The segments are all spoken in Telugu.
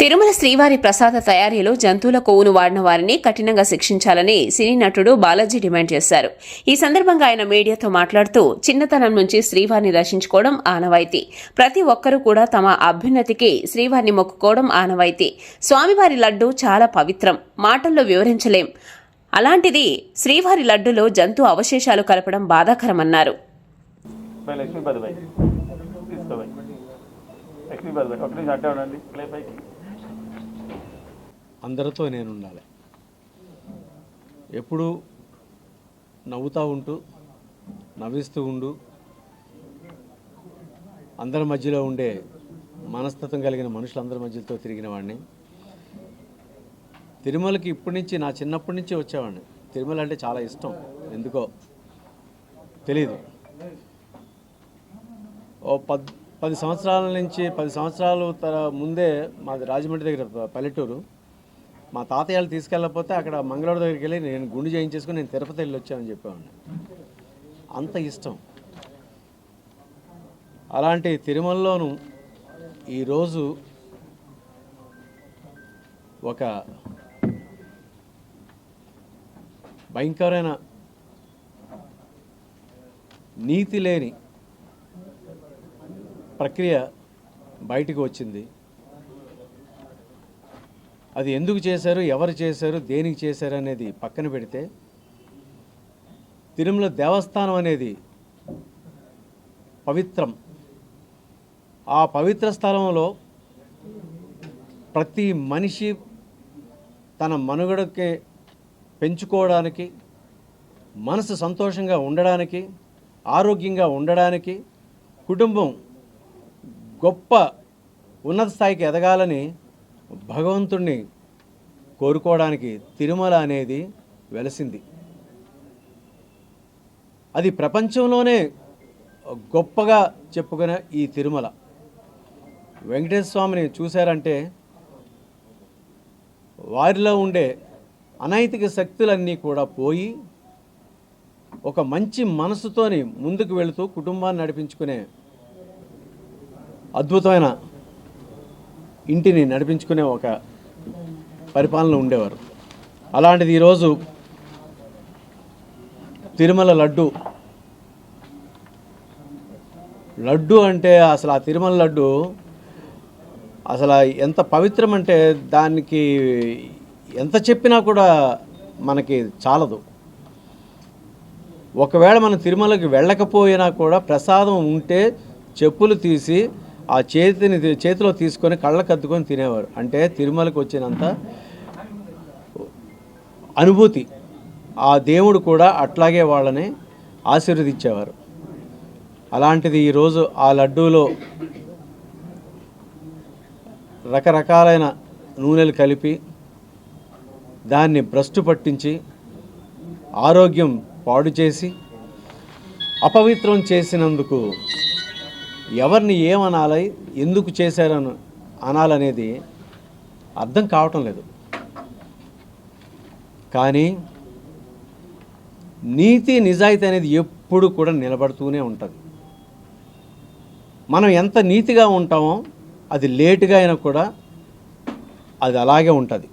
తిరుమల శ్రీవారి ప్రసాద తయారీలో జంతువుల కొవ్వును వాడిన వారిని కఠినంగా శిక్షించాలని సినీ నటుడు బాలాజీ డిమాండ్ చేశారు. ఈ సందర్భంగా ఆయన మీడియాతో మాట్లాడుతూ చిన్నతనం నుంచి శ్రీవారిని దర్శించుకోవడం ఆనవాయితీ. ప్రతి ఒక్కరూ కూడా తమ అభ్యున్నతికి శ్రీవారిని మొక్కుకోవడం ఆనవాయితీ. స్వామివారి లడ్డు చాలా పవిత్రం. మాటల్లో వివరించలేం. అలాంటిది శ్రీవారి లడ్డులో జంతు అవశేషాలు కలపడం బాధాకరమన్నారు. లక్ష్మీపతి ఒకటి ఉండండి. అందరితో నేను ఉండాలి ఎప్పుడు నవ్వుతూ ఉంటూ నవ్విస్తూ ఉండు అందరి మధ్యలో ఉండే మనస్తత్వం కలిగిన మనుషులందరి మధ్యతో తిరిగిన వాడిని తిరుమలకి ఇప్పటి నుంచి నా చిన్నప్పటి నుంచి వచ్చేవాడిని తిరుమల అంటే చాలా ఇష్టం. ఎందుకో తెలీదు. ఓ పద్ పది సంవత్సరాల నుంచి పది సంవత్సరాలు తర ముందే మాది రాజమండ్రి దగ్గర పల్లెటూరు. మా తాతయ్యలు తీసుకెళ్ళకపోతే అక్కడ మంగళవారం దగ్గరికి వెళ్ళి నేను గుండు చేయించేసుకుని నేను తిరుపతి వెళ్ళి వచ్చానని చెప్పేవాడిని. అంత ఇష్టం. అలాంటి తిరుమలలోను ఈరోజు ఒక భయంకరమైన నీతి లేని ప్రక్రియ బయటికి వచ్చింది. అది ఎందుకు చేశారు ఎవరు చేశారు దేనికి చేశారు అనేది పక్కన పెడితే తిరుమల దేవస్థానం అనేది పవిత్రం. ఆ పవిత్ర స్థలంలో ప్రతి మనిషి తన మనుగడకి పెంచుకోవడానికి మనసు సంతోషంగా ఉండడానికి ఆరోగ్యంగా ఉండడానికి కుటుంబం గొప్ప ఉన్నత స్థాయికి ఎదగాలని భగవంతుణ్ణి కోరుకోవడానికి తిరుమల అనేది వెలసింది. అది ప్రపంచంలోనే గొప్పగా చెప్పుకునే ఈ తిరుమల. వెంకటేశ్వర స్వామిని చూశారంటే వారిలో ఉండే అనైతిక శక్తులన్నీ కూడా పోయి ఒక మంచి మనసుతోని ముందుకు వెళుతూ కుటుంబాన్ని నడిపించుకునే అద్భుతమైన ఇంటిని నడిపించుకునే ఒక పరిపాలన ఉండేవారు. అలాంటిది ఈరోజు తిరుమల లడ్డు. లడ్డు అంటే అసలు ఆ తిరుమల లడ్డు అసలు ఎంత పవిత్రం అంటే దానికి ఎంత చెప్పినా కూడా మనకి చాలదు. ఒకవేళ మనం తిరుమలకి వెళ్ళకపోయినా కూడా ప్రసాదం ఉంటే చెప్పులు తీసి ఆ చేతిని చేతిలో తీసుకొని కళ్ళకు అద్దుకొని తినేవారు. అంటే తిరుమలకు వచ్చినంత అనుభూతి. ఆ దేవుడు కూడా అట్లాగే వాళ్ళని ఆశీర్వదించేవారు. అలాంటిది ఈరోజు ఆ లడ్డూలో రకరకాలైన నూనెలు కలిపి దాన్ని భ్రష్టు పట్టించి ఆరోగ్యం పాడు చేసి అపవిత్రం చేసినందుకు ఎవరిని ఏమనాలి ఎందుకు చేశారని అనాలనేది అర్థం కావటం లేదు. కానీ నీతి నిజాయితీ అనేది ఎప్పుడు కూడా నిలబడుతూనే ఉంటుంది. మనం ఎంత నీతిగా ఉంటామో అది లేటుగా అయినా కూడా అది అలాగే ఉంటుంది.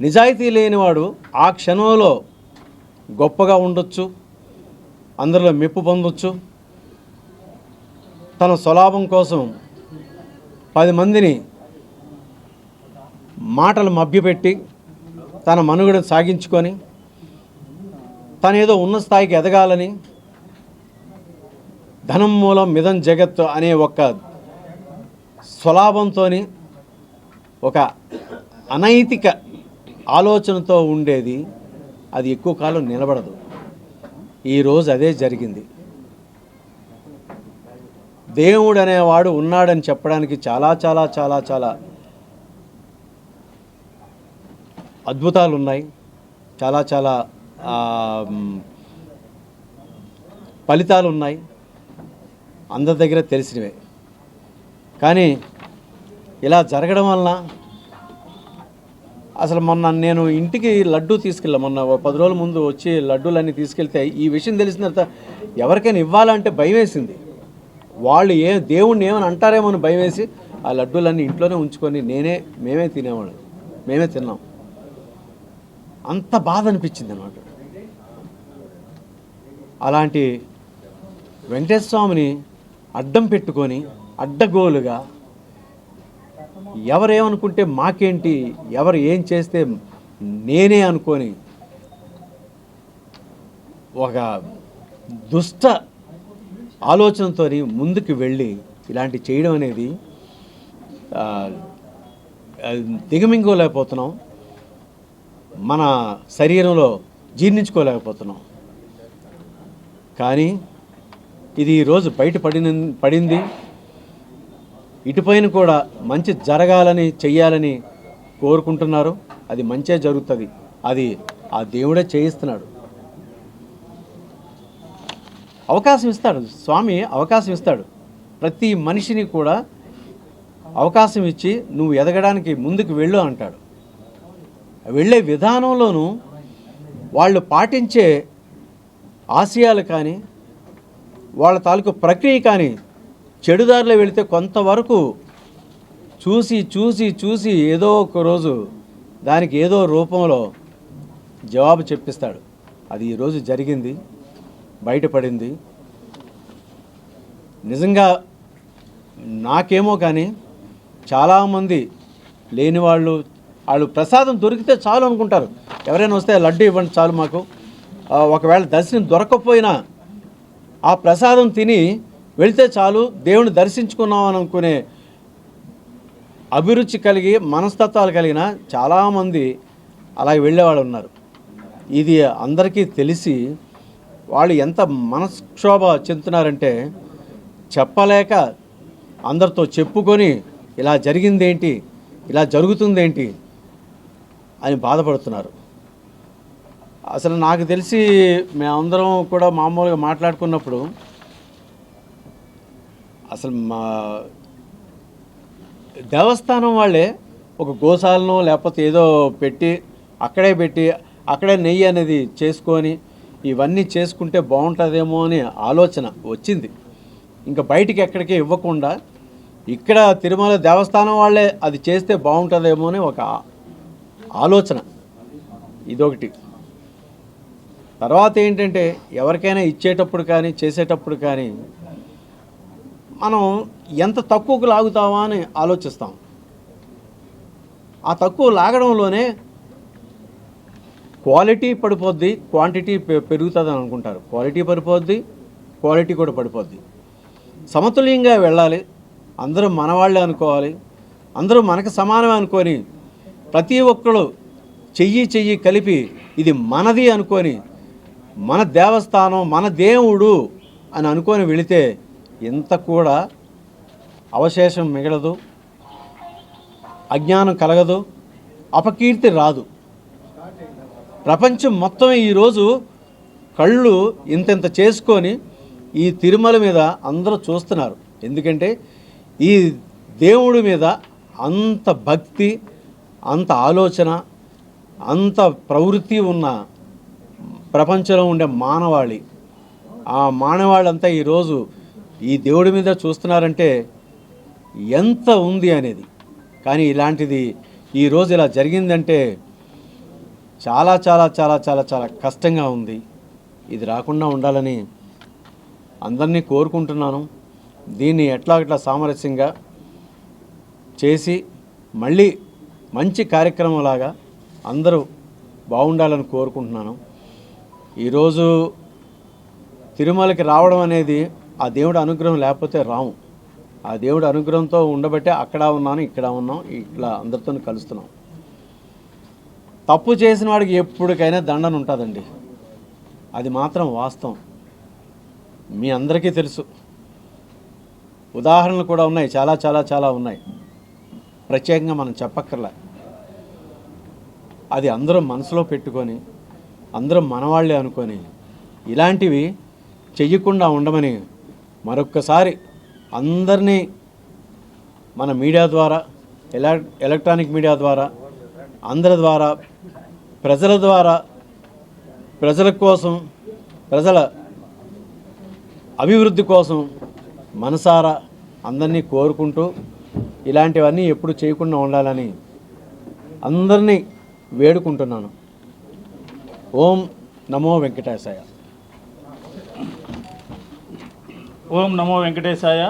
నిజాయితీ లేనివాడు ఆ క్షణంలో గొప్పగా ఉండొచ్చు అందరిలో మెప్పు పొందొచ్చు తన స్వలాభం కోసం పది మందిని మాటలు మభ్యపెట్టి తన మనుగడను సాగించుకొని తనేదో ఉన్న స్థాయికి ఎదగాలని ధనం మూలం మిదం జగత్ అనే ఒక స్వలాభంతో ఒక అనైతిక ఆలోచనతో ఉండేది. అది ఎక్కువ కాలం నిలబడదు. ఈరోజు అదే జరిగింది. దేవుడు అనేవాడు ఉన్నాడని చెప్పడానికి చాలా చాలా చాలా చాలా అద్భుతాలు ఉన్నాయి చాలా చాలా ఫలితాలు ఉన్నాయి అందరి దగ్గర తెలిసినవే. కానీ ఇలా జరగడం వలన అసలు మొన్న నేను ఇంటికి లడ్డు తీసుకెళ్ళా. మొన్న పది రోజుల ముందు వచ్చి లడ్డూలన్నీ తీసుకెళ్తే ఈ విషయం తెలిసిన తర్వాత ఎవరికైనా ఇవ్వాలంటే భయం వేసింది వాళ్ళు ఏ దేవుణ్ణి ఏమని అంటారేమో అని భయం వేసి ఆ లడ్డూలన్నీ ఇంట్లోనే ఉంచుకొని నేనే మేమే తినేవాళ్ళం. మేమే తిన్నాం. అంత బాధ అనిపించింది అనమాట అలాంటి వెంకటేశ్వర స్వామిని అడ్డం పెట్టుకొని అడ్డగోలుగా ఎవరేమనుకుంటే మాకేంటి ఎవరు ఏం చేస్తే నేనే అనుకొని ఒక దుష్ట ఆలోచనతో ముందుకు వెళ్ళి ఇలాంటి చేయడం అనేది ఆ, దిగమింగోలేకపోతున్నాం మన శరీరంలో జీర్ణించుకోలేకపోతున్నాం. కానీ ఇది ఈరోజు బయట పడిన పడింది. ఇటుపైన కూడా మంచి జరగాలని చెయ్యాలని కోరుకుంటున్నారు. అది మంచే జరుగుతుంది. అది ఆ దేవుడే చేయిస్తున్నాడు. అవకాశం ఇస్తాడు. స్వామి అవకాశం ఇస్తాడు. ప్రతి మనిషిని కూడా అవకాశం ఇచ్చి నువ్వు ఎదగడానికి ముందుకు వెళ్ళు అంటాడు. వెళ్ళే విధానంలోనూ వాళ్ళు పాటించే ఆశయాలు కానీ వాళ్ళ తాలూకు ప్రక్రియ కానీ చెడుదారిలో వెళితే కొంతవరకు చూసి చూసి చూసి ఏదో ఒక రోజు దానికి ఏదో రూపంలో జవాబు చెప్పిస్తాడు. అది ఈరోజు జరిగింది. బయటపడింది. నిజంగా నాకేమో కానీ చాలామంది లేని వాళ్ళు వాళ్ళు ప్రసాదం దొరికితే చాలు అనుకుంటారు. ఎవరైనా వస్తే లడ్డు ఇవ్వండి చాలు మాకు. ఒకవేళ దర్శనం దొరకకపోయినా ఆ ప్రసాదం తిని వెళితే చాలు దేవుని దర్శించుకున్నాం అని అనుకునే అభిరుచి కలిగి మనస్తత్వాలు కలిగిన చాలామంది అలాగే వెళ్ళేవాళ్ళు ఉన్నారు. ఇది అందరికీ తెలిసి వాళ్ళు ఎంత మనక్షోభ చెందుతున్నారంటే చెప్పలేక అందరితో చెప్పుకొని ఇలా జరిగిందేంటి ఇలా జరుగుతుందేంటి అని బాధపడుతున్నారు. అసలు నాకు తెలిసి మేమందరం కూడా మామూలుగా మాట్లాడుకున్నప్పుడు అసలు మా దేవస్థానం వాళ్ళే ఒక గోశాలను లేకపోతే ఏదో పెట్టి అక్కడే పెట్టి అక్కడే నెయ్యి అనేది చేసుకొని ఇవన్నీ చేసుకుంటే బాగుంటుందేమో అనే ఆలోచన వచ్చింది. ఇంకా బయటికి ఎక్కడికి ఇవ్వకుండా ఇక్కడ తిరుమల దేవస్థానం వాళ్ళే అది చేస్తే బాగుంటుందేమో అని ఒక ఆలోచన. ఇదొకటి. తర్వాత ఏంటంటే ఎవరికైనా ఇచ్చేటప్పుడు కానీ చేసేటప్పుడు కానీ మనం ఎంత తక్కువకు లాగుతామా అని ఆలోచిస్తాం. ఆ తక్కువ లాగడంలోనే క్వాలిటీ పడిపోద్ది క్వాంటిటీ పె- పెరుగుతుంది అని అనుకుంటారు. క్వాలిటీ పడిపోద్ది క్వాలిటీ కూడా పడిపోద్ది. సమతుల్యంగా వెళ్ళాలి. అందరూ మనవాళ్ళే అనుకోవాలి. అందరూ మనకు సమానమే అనుకొని ప్రతి ఒక్కరు చెయ్యి చెయ్యి కలిపి ఇది మనది అనుకొని మన దేవస్థానం మన దేవుడు అని అనుకొని వెళితే ఇంత కూడా అవశేషం మిగలదు అజ్ఞానం కలగదు అపకీర్తి రాదు. ప్రపంచం మొత్తం ఈరోజు కళ్ళు ఇంతెంత చేసుకొని ఈ తిరుమల మీద అందరూ చూస్తున్నారు. ఎందుకంటే ఈ దేవుడి మీద అంత భక్తి అంత ఆలోచన అంత ప్రవృత్తి ఉన్న ప్రపంచంలో ఉండే మానవాళి. ఆ మానవాళ్ళంతా ఈరోజు ఈ దేవుడి మీద చూస్తున్నారంటే ఎంత ఉంది అనేది. కానీ ఇలాంటిది ఈరోజు ఇలా జరిగిందంటే చాలా చాలా చాలా చాలా చాలా కష్టంగా ఉంది. ఇది రాకుండా ఉండాలని అందరినీ కోరుకుంటున్నాను. దీన్ని ఎట్లా ఎట్లా సామరస్యంగా చేసి మళ్ళీ మంచి కార్యక్రమంలాగా అందరూ బాగుండాలని కోరుకుంటున్నాను. ఈరోజు తిరుమలకి రావడం అనేది ఆ దేవుడి అనుగ్రహం లేకపోతే రాము. ఆ దేవుడి అనుగ్రహంతో ఉండబట్టే అక్కడ ఉన్నాను ఇక్కడ ఉన్నాం ఇట్లా అందరితో కలుస్తున్నాం. తప్పు చేసిన వాడికి ఎప్పటికైనా దండన ఉంటుందండి. అది మాత్రం వాస్తవం. మీ అందరికీ తెలుసు. ఉదాహరణలు కూడా ఉన్నాయి. చాలా చాలా చాలా ఉన్నాయి. ప్రత్యేకంగా మనం చెప్పక్కర్లే. అది అందరూ మనసులో పెట్టుకొని అందరూ మనవాళ్ళే అనుకొని ఇలాంటివి చెయ్యకుండా ఉండమని మరొక్కసారి అందరినీ మన మీడియా ద్వారా ఎలా ఎలక్ట్రానిక్ మీడియా ద్వారా అందరి ద్వారా ప్రజల ద్వారా ప్రజల కోసం ప్రజల అభివృద్ధి కోసం మనసారా అందరినీ కోరుకుంటూ ఇలాంటివన్నీ ఎప్పుడు చేయకుండా ఉండాలని అందరినీ వేడుకుంటున్నాను. ఓం నమో వెంకటేశాయ. ఓం నమో వెంకటేశాయ.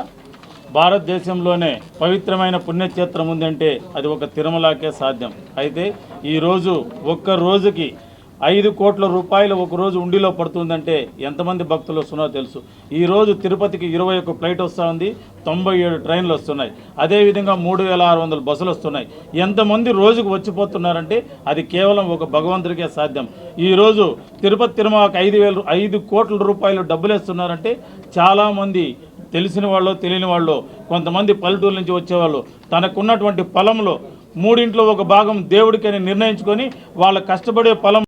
భారతదేశంలోనే పవిత్రమైన పుణ్యక్షేత్రం ఉందంటే అది ఒక తిరుమలకే సాధ్యం. అయితే ఈరోజు ఒక్క రోజుకి ఐదు కోట్ల రూపాయలు ఒక రోజు ఉండిలో పడుతుందంటే ఎంతమంది భక్తులు వస్తున్నారో తెలుసు. ఈరోజు తిరుపతికి ఇరవై ఒక్క ఫ్లైట్ వస్తూ ఉంది తొంభై ఏడు ట్రైన్లు వస్తున్నాయి. అదేవిధంగా మూడు వేల ఆరు వందల బస్సులు వస్తున్నాయి. ఎంతమంది రోజుకు వచ్చిపోతున్నారంటే అది కేవలం ఒక భగవంతుడికే సాధ్యం. ఈరోజు తిరుపతి తిరుమలకి ఐదు వేలు ఐదు కోట్ల రూపాయలు డబ్బులు వేస్తున్నారంటే చాలామంది తెలిసిన వాళ్ళు తెలియని వాళ్ళు కొంతమంది పల్లెటూరు నుంచి వచ్చేవాళ్ళు తనకున్నటువంటి పొలంలో మూడింట్లో ఒక భాగం దేవుడికని నిర్ణయించుకొని వాళ్ళ కష్టపడే పొలం